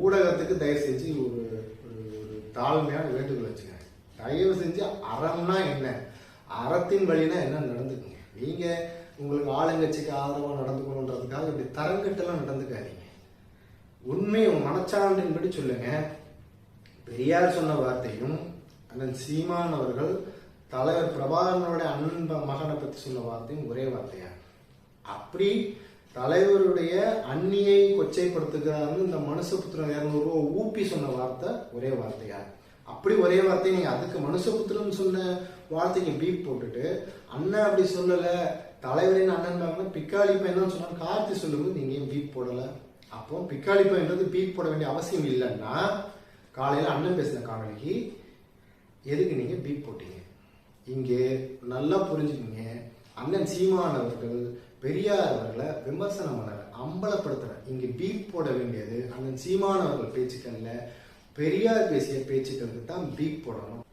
ஊடகத்துக்கு தயவு செஞ்சு ஒரு ஒரு தாழ்மையான வேண்டுகோள் வச்சுக்கோங்க தயவு செஞ்சு அறம்னா என்ன? அறத்தின் வழினா என்ன நடந்துக்குங்க? நீங்க உங்களுக்கு ஆளுங்கட்சிக்கு ஆதரவாக நடந்துக்கணுன்றதுக்காக இப்படி தரங்கட்டெல்லாம் நடந்துக்காதீங்க. உண்மை உங்க மனச்சான்றின்படி சொல்லுங்க. பெரியார் சொன்ன வார்த்தையும் அண்ணன் சீமான் அவர்கள் தலைவர் பிரபாகரனுடைய அன்ப மகனை பற்றி சொன்ன வார்த்தையும் ஒரே வார்த்தையா? அப்படி தலைவருடைய அந்நியை கொச்சைப்படுத்துகிறாருன்னு இந்த மனுஷபுத்திரன் இரநூறுவா ஊப்பி சொன்ன வார்த்தை ஒரே வார்த்தையா? அப்படி ஒரே வார்த்தை நீங்க அதுக்கு மனுஷபுத்திரன் சொன்ன வார்த்தைக்கு பீப் போட்டுட்டு அண்ணன் அப்படி சொல்லல தலைவரின் அண்ணன் மகன் பிக்காளி பையன் சொன்னா கார்த்தி சொல்லும்போது நீங்க ஏன் பீப் போடல? அப்போ பிக்காளி பையன்றது பீப் போட வேண்டிய அவசியம் இல்லைன்னா காலையில அண்ணன் பேசின காணொலிக்கு எதுக்கு நீங்க பீப் போட்டீங்க? இங்கே நல்லா புரிஞ்சுக்கீங்க. அண்ணன் சீமானவர்கள் பெரியார் அவர்களை விமர்சனம் பண்ணல அம்பலப்படுத்துற இங்க பீப் போட வேண்டியது அண்ணன் சீமான் அவர்கள் பேச்சுக்கள்ல பெரியார் பேசிய பேச்சுக்களுக்கு தான் பீப் போடணும்.